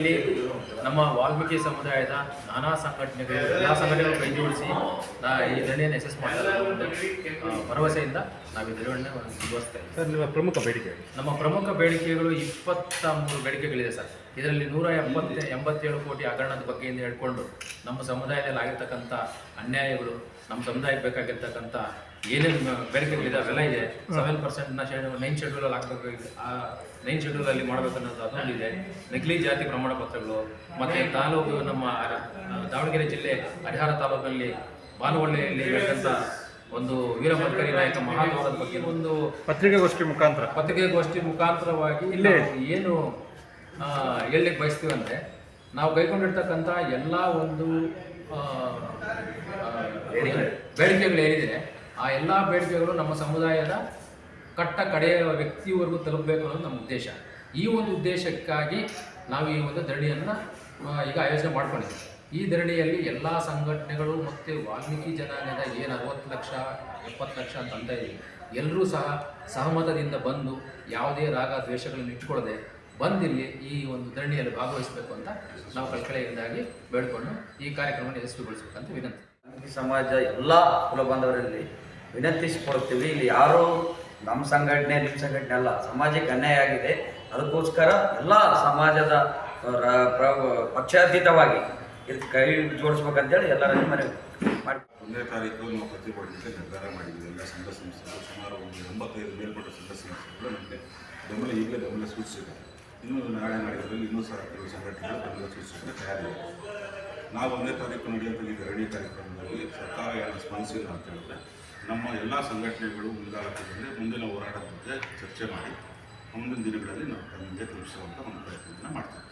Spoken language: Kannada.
ಇಲ್ಲಿ ನಮ್ಮ ವಾಲ್ಮೀಕಿ ಸಮುದಾಯದ ನಾನಾ ಸಂಘಟನೆಗಳು ಎಲ್ಲ ಸಂಘಟನೆಗಳು ಕೈ ಜೋಡಿಸಿ ನಾ ಈ ಧರಣಿಯನ್ನು ಯಶಸ್ ಮಾಡ್ತಾರೆ ಭರವಸೆಯಿಂದ ನಾವು ಈ ಧರಣಿಯನ್ನು ಮುಂದುವರಿಸ್ತೇವೆ ಸರ್ ನಿಮ್ಮ ಪ್ರಮುಖ ಬೇಡಿಕೆ ನಮ್ಮ ಪ್ರಮುಖ ಬೇಡಿಕೆಗಳು ಇಪ್ಪತ್ತ ಮೂರು ಬೇಡಿಕೆಗಳಿದೆ ಸರ್. ಇದರಲ್ಲಿ ನೂರ ಎಂಬತ್ತ ಎಂಬತ್ತೇಳು ಕೋಟಿ ಹಗರಣದ ಎಂದು ಹೇಳ್ಕೊಂಡು ನಮ್ಮ ಸಮುದಾಯದಲ್ಲಿ ಆಗಿರ್ತಕ್ಕಂಥ ಅನ್ಯಾಯಗಳು ನಮ್ಮ ಸಮುದಾಯಕ್ಕೆ ಬೇಕಾಗಿರ್ತಕ್ಕಂಥ ಏನೇನು ಬೇಡಿಕೆಗಳಿದೆ ಅವೆಲ್ಲ ಇದೆ ಸೆವೆನ್ ಶೆಡ್ಯೂಲ್ ನೈನ್ ಶೆಡ್ಯೂಲಲ್ಲಿ ಹಾಕಬೇಕಾಗಿದೆ. ಆ ನೈನ್ ಶೆಡ್ಯೂಲಲ್ಲಿ ಮಾಡಬೇಕನ್ನೋದು ಇದೆ ನಕಲಿ ಜಾತಿ ಪ್ರಮಾಣ ಪತ್ರಗಳು ಮತ್ತು ತಾಲೂಕು ನಮ್ಮ ದಾವಣಗೆರೆ ಜಿಲ್ಲೆ ಹರಿಹರ ತಾಲೂಕಿನಲ್ಲಿ ಬಾನುವಳ್ಳಿಯಲ್ಲಿ ಇರತಕ್ಕಂಥ ಒಂದು ವೀರಮಲ್ಕರಿ ನಾಯಕ ಮಹಾಗೌರದ ಬಗ್ಗೆ ಒಂದು ಪತ್ರಿಕಾಗೋಷ್ಠಿ ಮುಖಾಂತರ. ಪತ್ರಿಕೆಗೋಷ್ಠಿ ಮುಖಾಂತರವಾಗಿ ಇಲ್ಲೇ ಏನು ಹೇಳಲಿಕ್ಕೆ ಬಯಸ್ತೀವಿ ಅಂದರೆ ನಾವು ಕೈಗೊಂಡಿರ್ತಕ್ಕಂಥ ಎಲ್ಲ ಒಂದು ಬೇಡಿಕೆಗಳು ಏನಿದೆ ಆ ಎಲ್ಲ ಬೇಡಿಕೆಗಳು ನಮ್ಮ ಸಮುದಾಯದ ಕಟ್ಟ ಕಡೆಯ ವ್ಯಕ್ತಿವರೆಗೂ ತಲುಪಬೇಕು ಅನ್ನೋದು ನಮ್ಮ ಉದ್ದೇಶ. ಈ ಒಂದು ಉದ್ದೇಶಕ್ಕಾಗಿ ನಾವು ಈ ಒಂದು ಧರಣಿಯನ್ನು ಈಗ ಆಯೋಜನೆ ಮಾಡ್ಕೊಂಡಿದ್ದೀವಿ. ಈ ಧರಣಿಯಲ್ಲಿ ಎಲ್ಲ ಸಂಘಟನೆಗಳು ಮತ್ತು ವಾಲ್ಮೀಕಿ ಜನಾಂಗದ ಏನು ಅರವತ್ತು ಲಕ್ಷ ಎಪ್ಪತ್ತು ಲಕ್ಷ ಅಂತ ಅಂತ ಎಲ್ಲರೂ ಸಹ ಸಹಮತದಿಂದ ಬಂದು ಯಾವುದೇ ರಾಗ ದ್ವೇಷಗಳನ್ನು ಇಟ್ಕೊಳ್ಳದೆ ಬಂದಿಲ್ಲಿ ಈ ಒಂದು ಧರಣಿಯಲ್ಲಿ ಭಾಗವಹಿಸಬೇಕು ಅಂತ ನಾವು ಕಳಕಳಿಯಿಂದಾಗಿ ಬೇಡಿಕೊಂಡು ಈ ಕಾರ್ಯಕ್ರಮವನ್ನು ಯಶಸ್ವಿಗೊಳಿಸಬೇಕಂತ ವಿನಂತಿ. ಈ ಸಮಾಜ ಎಲ್ಲ ಕುಲ ಬಾಂಧವರಲ್ಲಿ ವಿನಂತಿಸಿಕೊಳ್ತೀವಿ ಇಲ್ಲಿ ಯಾರು ನಮ್ಮ ಸಂಘಟನೆ ನಿಮ್ಮ ಸಂಘಟನೆ ಅಲ್ಲ ಸಮಾಜಕ್ಕೆ ಅನ್ಯಾಯ ಆಗಿದೆ. ಅದಕ್ಕೋಸ್ಕರ ಎಲ್ಲ ಸಮಾಜದ ಪ್ರ- ಪಕ್ಷಾತೀತವಾಗಿ ಇದು ಕೈ ಜೋಡಿಸ್ಬೇಕಂತೇಳಿ ಎಲ್ಲರಲ್ಲಿ ಮನೆ ಮಾಡಿ ಒಂದನೇ ತಾರೀಕು ನಾವು ಪ್ರತಿಭಟನೆಗೆ ನಿರ್ಧಾರ ಮಾಡಿದ್ವಿ. ಎಲ್ಲ ಸಂಘ ಸಂಸ್ಥೆಗಳು ಸುಮಾರು ಒಂದು ಎಂಬತ್ತೈದು ಮೇಲ್ಪಟ್ಟ ಸಂಘ ಸಂಸ್ಥೆಗಳು ನಮಗೆ ಬೆಂಬಲ ಈಗಲೇ ಬೆಂಬಲ ಸೂಚಿಸಿದೆ ಇನ್ನು ನಾಳೆ ನಡೆಯೋದ್ರಲ್ಲಿ ಇನ್ನೂ ಸಹ ಕೆಲವು ಸಂಘಟನೆಗಳು ಸೂಚಿಸೋಕ್ಕೆ ತಯಾರಿದೆ ನಾವು ಒಂದನೇ ತಾರೀಕು ನಡೆಯುವಂಥ ಈ ಧರಣಿ ಕಾರ್ಯಕ್ರಮದಲ್ಲಿ ಸರ್ಕಾರ ಏನು ಸ್ಪಂದಿಸಿಲ್ಲ ಅಂತ ಹೇಳಿದ್ರೆ ನಮ್ಮ ಎಲ್ಲ ಸಂಘಟನೆಗಳು ಮುಂದಾಳತ್ವದಲ್ಲಿ ಮುಂದಿನ ಹೋರಾಟದ ಬಗ್ಗೆ ಚರ್ಚೆ ಮಾಡಿ ಮುಂದಿನ ದಿನಗಳಲ್ಲಿ ನಾವು ತಮಗೆ ತಿಳಿಸುವಂಥ ಒಂದು ಪ್ರಯತ್ನವನ್ನು ಮಾಡ್ತೀವಿ.